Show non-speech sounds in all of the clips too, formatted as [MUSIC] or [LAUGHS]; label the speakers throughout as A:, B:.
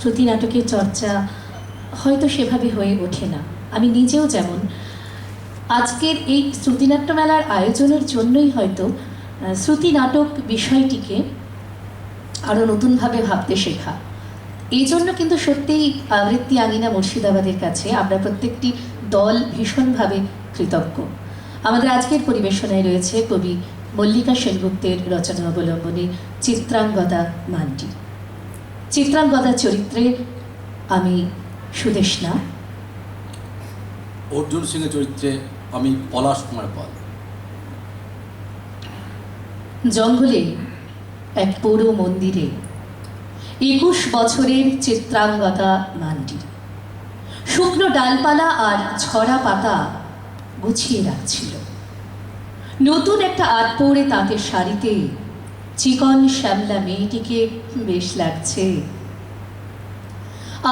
A: শ্রুতি নাটকের চর্চা হয়তো সেভাবে হয়ে ওঠে না। আমি নিজেও যেমন, আজকের এই শ্রুতিনাট্য মেলার আয়োজনের জন্যই হয়তো শ্রুতি নাটক বিষয়টিকে আরও নতুনভাবে ভাবতে শেখা। এই জন্য কিন্তু সত্যিই আবৃত্তি আঙিনা মুর্শিদাবাদের কাছে আমরা প্রত্যেকটি দল ভীষণভাবে কৃতজ্ঞ। আমাদের আজকের পরিবেশনায় রয়েছে কবি মল্লিকা সেনগুপ্তের রচনা অবলম্বনে চিত্রাঙ্গদা মান্ডি। চিত্রাঙ্গদা চরিত্রে আমি সুদেশনা।
B: অর্জুন সিংয়ের চরিত্রে আমি পলাশ কুমার পাল।
A: জঙ্গলে এক পুরো মন্দিরে একুশ বছরের চিত্রাঙ্গদা মান্ডি। শুকনো ডালপালা আর ছড়া পাতা গুছিয়ে রাখছিল। নতুন একটা আট পৌড়ে তাঁতের শাড়িতে চিকন শ্যামলা মেয়েটিকে বেশ লাগছে।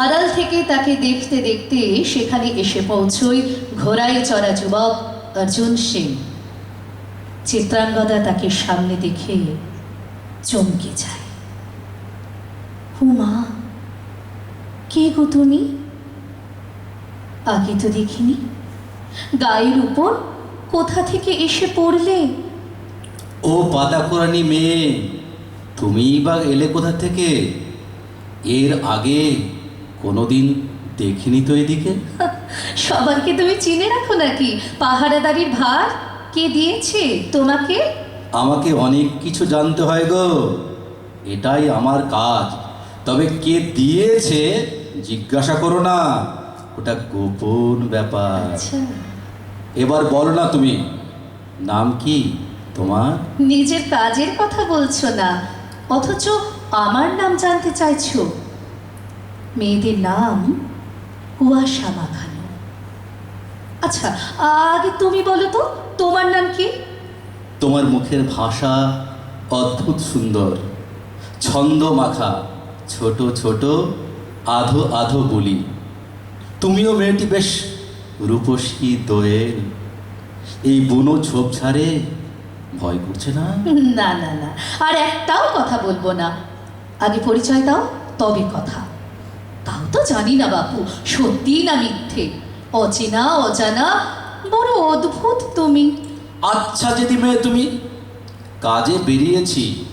A: আড়াল থেকে তাকে দেখতে দেখতে সেখানে এসে পৌঁছই ঘোড়ায় চড়া যুবক অর্জুন সিং চিত্রাঙ্গদা তাকে সামনে দেখে চমকে যায়। হুমা কে গো তুমি? আগে তো দেখিনি। গায়ের উপর কোথা থেকে এসে পড়লে?
B: ও পাতা কোরানি মেয়ে তুমিই বা এলে কোথা থেকে? এর আগে কোনোদিন দেখিনি তো এদিকে? [LAUGHS]
A: সবাইকে তুমি চিনে রাখো নাকি? পাহাড়ে পাহারাদারির ভার কে দিয়েছে তোমাকে?
B: আমাকে অনেক কিছু জানতে হয় গো। এটাই আমার কাজ। তবে কে দিয়েছে জিজ্ঞাসা করো না। ওটা গোপন ব্যাপার।
A: আচ্ছা।
B: এবার বলো না তুমি নাম কি? তোমার?
A: নিজের কাজের কথা বলছো না অথচ আমার নাম জানতে চাইছো। মেয়েদের নাম কুয়াশা মাখানো। আচ্ছা আগে তুমি বলো তো তোমার নাম কি?
B: তোমার মুখের ভাষা অদ্ভুত সুন্দর। ছন্দ মাখা ছোট ছোট আধো আধো বলি। তুমিও মেয়েটি বেশ রূপসী দোয়েল। এই বুনো ঝোপঝাড়ে ভয় করছে না?
A: না না না। আর একটাও কথা বলব না। আগে পরিচয় দাও তবে কথা। তাও তো জানি না বাপু সত্যি না মিথ্যে। অচেনা অজানা বড় অদ্ভুত তুমি।
B: আচ্ছা যদি মেয়ে তুমি কাজে বেরিয়েছি।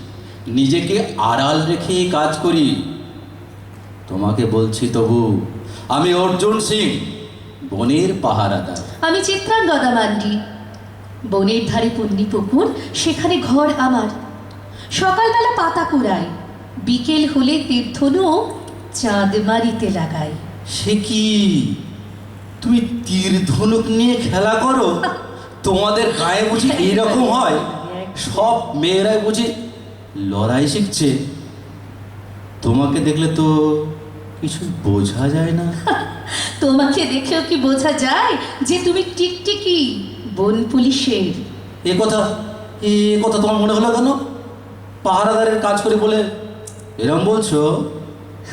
B: নিজেকে আড়াল রেখে কাজ করি। তোমাকে বলছি তবু আমি অর্জুন সিং বনের পাহারাদার।
A: আমি চিত্রাঙ্গদা মান্ডি। বনের ধারে পুণ্যি পুকুর সেখানে ঘর আমার। সকালবেলা পাতা কুড়াই বিকেল হলে তীর্থনু চাঁদ মারিতে লাগাই
B: সে কি? তুমি তীর ধনুক নিয়ে খেলা করো? তোমাদের গায়ে বুঝি এইরকম হয়? সব মেয়েরাই বুঝি লড়াই শিখছে। তোমাকে দেখলে তো কিছু বোঝা যায় না।
A: তোমাকে দেখেও কি বোঝা যায় যে তুমি টিকটিকি? বন পুলিশের
B: এ কথা? এ কথা তোমার মনে হলো কেন? পাহারাদারের কাজ করে বলে এরম বলছো?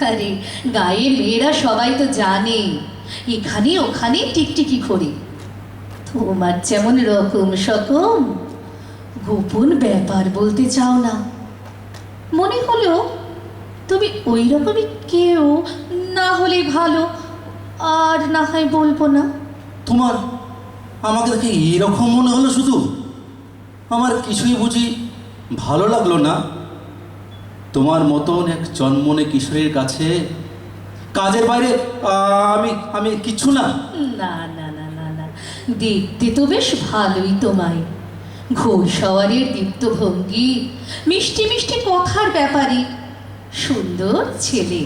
A: আরে গায়ের মেয়েরা সবাই তো জানে। এখানে ওখানে টিকটিকি করে। তোমার যেমন রকম সকম গোপন ব্যাপার বলতে চাও না। মনে হলো তুমি ওই রকমই কেউ না হলে ভালো আর না হয় বলব না।
B: তোমার আমাকে দেখে এরকম মনে হলো শুধু? আমার কিছুই বুঝি ভালো লাগল না। তোমার মতন এক জন্মনে কিশোরের কাছে কাজের বাইরে আমি আমি কিছু না।
A: না না না না না। দেখতে তো বেশ ভালোই তোমায়। ঘোড়সওয়ারের দীপ্ত ভঙ্গি মিষ্টি মিষ্টি কথার ব্যাপারে। সুন্দর ছেলে।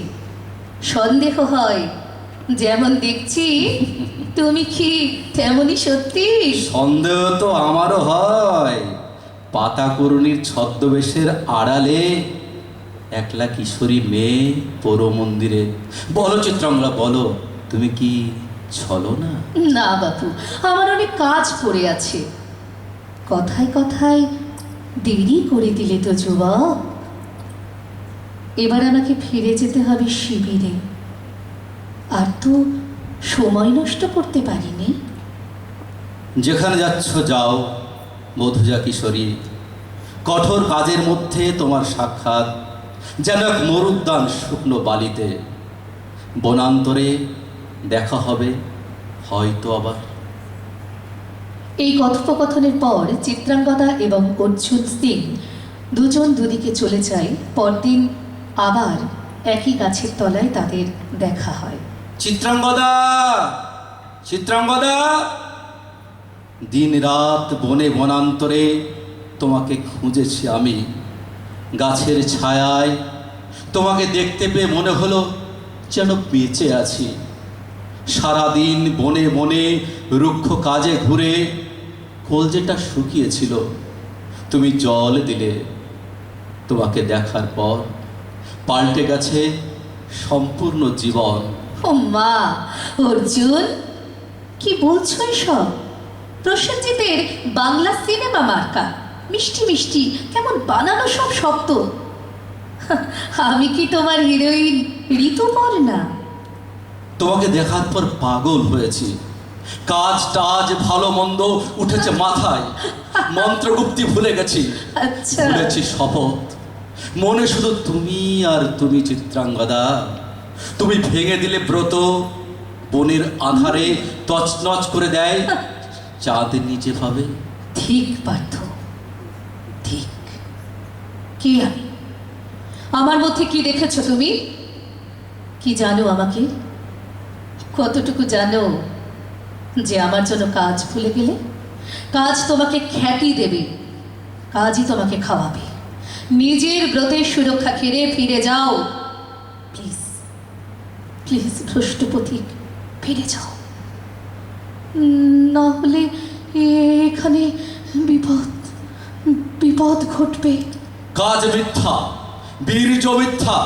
A: সন্দেহ হয় যেমন দেখছি তুমি কি তেমনই সত্যি?
B: সন্দেহ তো আমারও হয়। পাতা করুণীর ছদ্মবেশের আড়ালে একলা কিশোরী মেয়ে পৌর মন্দিরে। বলো চিত্রাঙ্গলা বলো তুমি কি ছলো না?
A: না বাপু আমার অনেক কাজ পড়ে আছে। কথায় কথায় দেরি করে দিলে তো যুবক এবার আমাকে ফিরে যেতে হবে শিবিরে। তো সময় নষ্ট করতে পারিনি?
B: যেখানে যাচ্ছ যাও মধুজা কিশোরী। কঠোর কাজের মধ্যে তোমার সাক্ষাৎ যেন এক মরুদ্যান শুকনো বালিতে। বনান্তরে দেখা হবে হয়তো আবার।
A: এই কথোপকথনের পর চিত্রাঙ্গদা এবং অর্জুন সিং দুজন দুদিকে চলে যায়। পরদিন আবার একই গাছের তলায় তাদের দেখা হয়।
B: চিত্রাঙ্গদা চিত্রাঙ্গদা। দিন রাত বনে বনান্তরে তোমাকে খুঁজেছি আমি। গাছের ছায়ায় তোমাকে দেখতে পেয়ে মনে হলো যেন বেঁচে আছি। সারাদিন বনে বনে রুক্ষ কাজে ঘুরে কলজেটা শুকিয়েছিল, তুমি জল দিলে। তোমাকে দেখার পর পাল্টে গেছে সম্পূর্ণ জীবন।
A: ও মা অর্জুন কি বলছো সব প্রসেনজিতের বাংলা সিনেমা মার্কা। মিষ্টি মিষ্টি কেমন বানানো সব শব্দ আমি কি তোমার হিরোইন ঋতুপর্ণা
B: তোমাকে দেখার পর পাগল হয়েছি। কাজ টাজ ভালো মন্দ উঠেছে মাথায়। মন্ত্রগুপ্তি ভুলে গেছি।
A: আচ্ছা।
B: ভুলেছি শপথ। মনে শুধু তুমি আর তুমি চিত্রাঙ্গদা। তুমি ভেঙে দিলে ব্রত, বনের আধারে তছনছ করে দেয়, চাঁদ নিচে ভাবে
A: ঠিক পার্থ, ঠিক। কি আমি আমার মধ্যে কি দেখেছ তুমি? কি জানো আমাকে? কতটুকু জানো যে আমার জন্য কাজ ভুলে গেলে? কাজ তোমাকে খ্যাতি দেবে, কাজই তোমাকে খাওয়াবে। নিজের ব্রতের সুরক্ষা খেরে ফিরে যাও। প্লিজ ভ্রষ্টপথিক ফিরে যাও। না হলে এখানে বিপদ বিপদ ঘটবে।
B: কাজ মিথ্যা বীর্য মিথ্যা।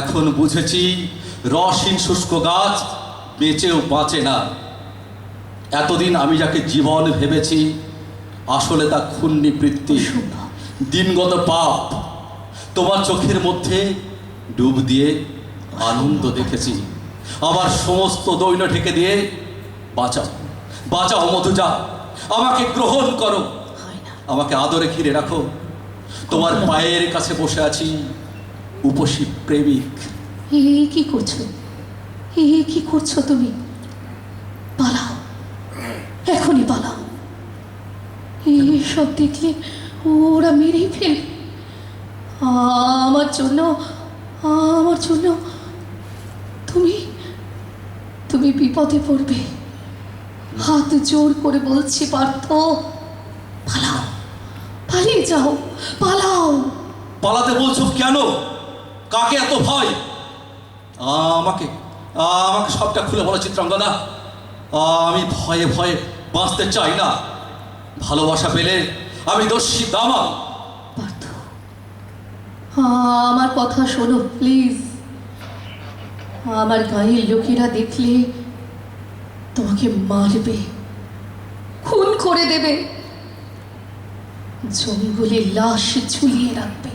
B: এখন বুঝেছি রসহীন শুষ্ক গাছ বেঁচেও বাঁচে না। এতদিন আমি যাকে জীবন ভেবেছি আসলে তা ক্ষুণ্ণি বৃত্তি দিনগত পাপ তোমার চোখের মধ্যে ডুব দিয়ে আনন্দ দেখেছি। আমার সমস্ত দৈন্য ঢেকে দিয়ে বাঁচাও। বাঁচাও মধুজা আমাকে গ্রহণ করো। আমাকে আদরে ঘিরে রাখো। তোমার পায়ের কাছে বসে আছি উপসী প্রেমিক।
A: এ কি করছ? এ কি করছ তুমি? পালাও। এখনই পালাও। সব দেখলে ওরা মেরেই ফেলবে আমার জন্য আমার জন্য তুমি তুমি বিপদে পড়বে। হাত জোর করে বলছি পার্থ পালাও পালিয়ে যাও পালাও।
B: পালাতে বলছো কেন? কাকে এত ভয়? আমাকে আমাকে সবটা খুলে বলো চিত্রাঙ্গনা। আমি ভয়ে ভয়ে বাঁচতে চাই না। ভালোবাসা পেলে আমি দস্যি দামা
A: পার্থ আমার কথা শোনো প্লিজ। আমার গায়ের লোকেরা দেখলে তোমাকে মারবে খুন করে দেবে। জঙ্গলে লাশ ঝুলিয়ে রাখবে।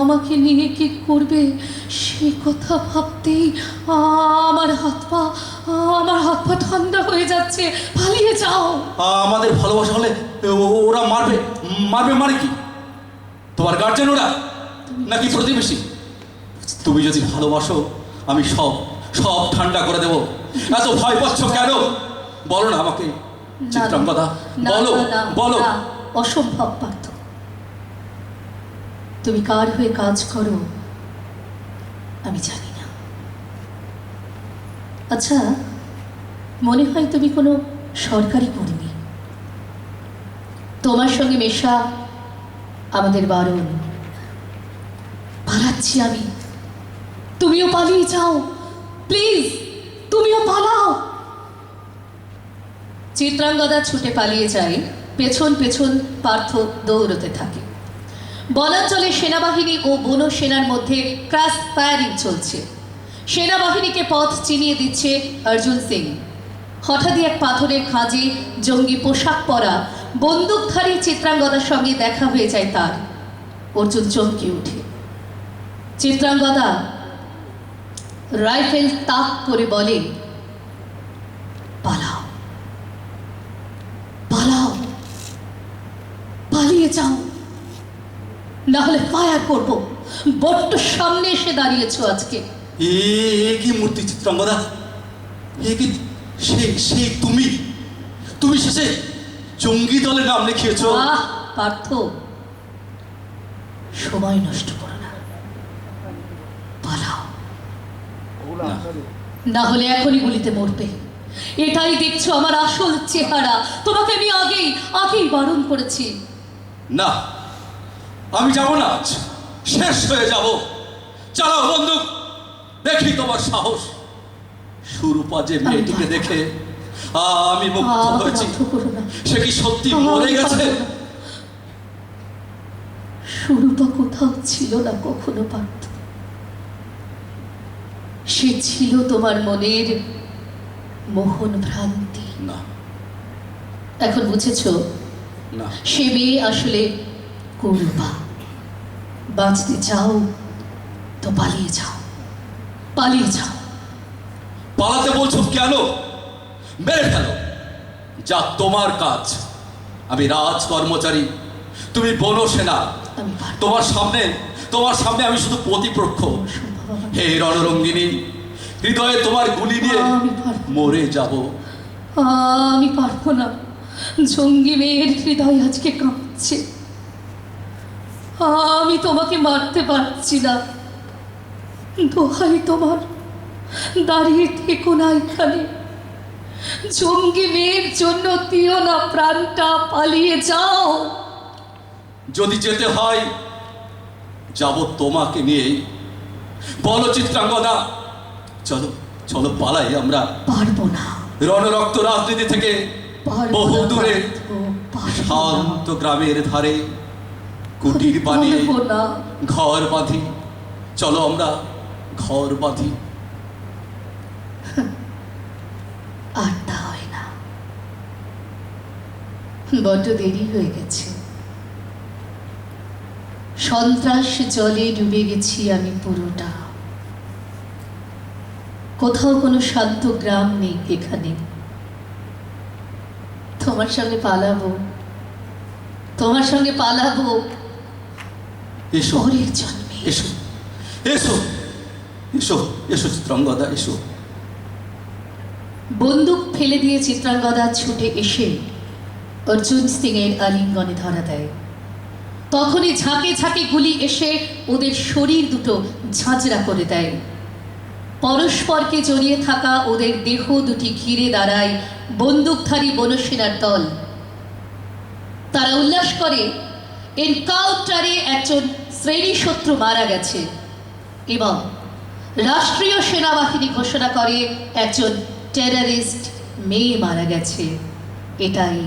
A: আমাকে নিয়ে কি করবে? সে কথা ভাবতেই আমার হাত পা আমার হাত পা ঠান্ডা হয়ে যাচ্ছে। পালিয়ে যাও।
B: আমাদের ভালোবাসা হলে ওরা মারবে। মারবে মারে কি? তোমার গার্জেন ওরা? নাকি প্রতিবেশী? তুমি যদি ভালোবাসো আমি সব সব ঠান্ডা করে দেব। এত ভয় পাচ্ছ কেন? বলো না আমাকে চিত্রাঙ্গদা। বলো বলো।
A: অসম্ভব পার্থ। তুমি কার হয়ে কাজ করো আমি জানি না। আচ্ছা মনে হয় তুমি কোনো সরকারি কর্মী। তোমার সঙ্গে মেশা আমাদের বারণ। পালাচ্ছি আমি। তুমিও পালিয়ে যাও। প্লিজ তুমিও পালাও। চিত্রাঙ্গদা ছুটে পালিয়ে যায়। পেছন পেছন পার্থ দৌড়তে থাকে। বনাঞ্চলে সেনাবাহিনী ও বন সেনার মধ্যে ক্রাস ফায়ারিং চলছে। সেনাবাহিনীকে পথ চিনিয়ে দিচ্ছে অর্জুন সিং। হঠাৎই এক পাথরের খাঁজে জঙ্গি পোশাক পরা বন্দুকধারী চিত্রাঙ্গদার সঙ্গে দেখা হয়ে যায় তার। অর্জুন চমকে ওঠে। চিত্রাঙ্গদা রাইফেল তাক করে বলে পালাও পালাও পালিয়ে যাও। না হলে ফায়ার করব। বড্ড সামনে এসে দাঁড়িয়েছো আজকে।
B: এ কি মূর্তি চিত্রাঙ্গদা? এ কি সেই সেই তুমি? তুমি শেষে জঙ্গি দলের নাম লিখিয়েছ।
A: আহ পার্থ। সময় নষ্ট করো না পালাও
B: না,
A: না হলে এখনই গুলিতে মরবে। এটাই দেখছ আমার আসল চেহারা। তোমাকে আমি আগেই আগেই বারণ করেছি।
B: না আমি যাব না আজ। শেষ হয়ে যাব। চালাও বন্দুক। দেখি তোমার সাহস। সুরূপা যে মেয়েটিকে দেখে আমি
A: আহ,
B: হয়েছি। সে কি সত্যি মরে গেছে।
A: স্বরূপা কোথাও ছিল না কখনো পারত। সে ছিল তোমার মনের মোহন ভ্রান্তি।
B: না।
A: এখন বুঝেছ?
B: না।
A: সে মেয়ে আসলে করুপা বাঁচতে চাও তো পালিয়ে যাও। পালিয়ে যাও।
B: পালাতে বলছো কেন? মেরে ফেলো। যা তোমার কাজ। আমি রাজ কর্মচারী তুমি বনো সেনা। তোমার সামনে তোমার সামনে আমি শুধু প্রতিপক্ষ। হে রণরঙ্গিনী হৃদয়ে তোমার গুলি
A: পারব
B: মরে যাব।
A: আমি পারব না। জঙ্গি মেয়ের হৃদয় আজকে কাঁপছে। আমি তোমাকে মারতে পারছি না। দোহাই তোমার দাঁড়িয়ে থেকো না এখানে। জঙ্গি মেয়ের জন্য দিও না প্রাণটা পালিয়ে যাও।
B: যদি যেতে হয় যাব তোমাকে নিয়েই বলো চিত্রাঙ্গদা চলো চলো পালাই আমরা।
A: পারব না।
B: রণরক্ত রাজনীতি থেকে বহু দূরে। শান্ত গ্রামের ধারে কুটির বানিয়ে ঘর বাঁধি। চলো আমরা ঘর বাঁধি।
A: আর তা হয় না। বড্ড দেরি হয়ে গেছে। সন্ত্রাস জলে ডুবে গেছি আমি পুরোটা। কোথাও কোনো শান্ত গ্রাম নেই এখানে। তোমার সঙ্গে পালাবো। তোমার সঙ্গে পালাবো।
B: এসো।
A: পরের জন্মে।
B: এসো। এসো। এসো। এসো চিত্রাঙ্গদা এসো।
A: বন্দুক ফেলে দিয়ে চিত্রাঙ্গদা ছুটে এসে অর্জুন সিং এর আলিঙ্গনে ধরা দেয়। তখনই ঝাঁকে ঝাঁকে গুলি এসে ওদের শরীর দুটো ঝাঁঝরা করে দেয়। পরস্পরকে জড়িয়ে থাকা ওদের দেহ দুটি ঘিরে দাঁড়ায় বন্দুকধারী বনসেনার দল। তারা উল্লাস করে, এনকাউন্টারে একজন শ্রেণি শত্রু মারা গেছে এবং রাষ্ট্রীয় সেনাবাহিনী ঘোষণা করে একজন টেরারিস্ট মেয়ে মারা গেছে। এটাই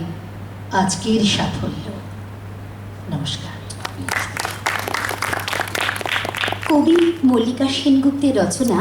A: আজকের সাফল্য। নমস্কার।
C: কবি মল্লিকা সেনগুপ্তের রচনা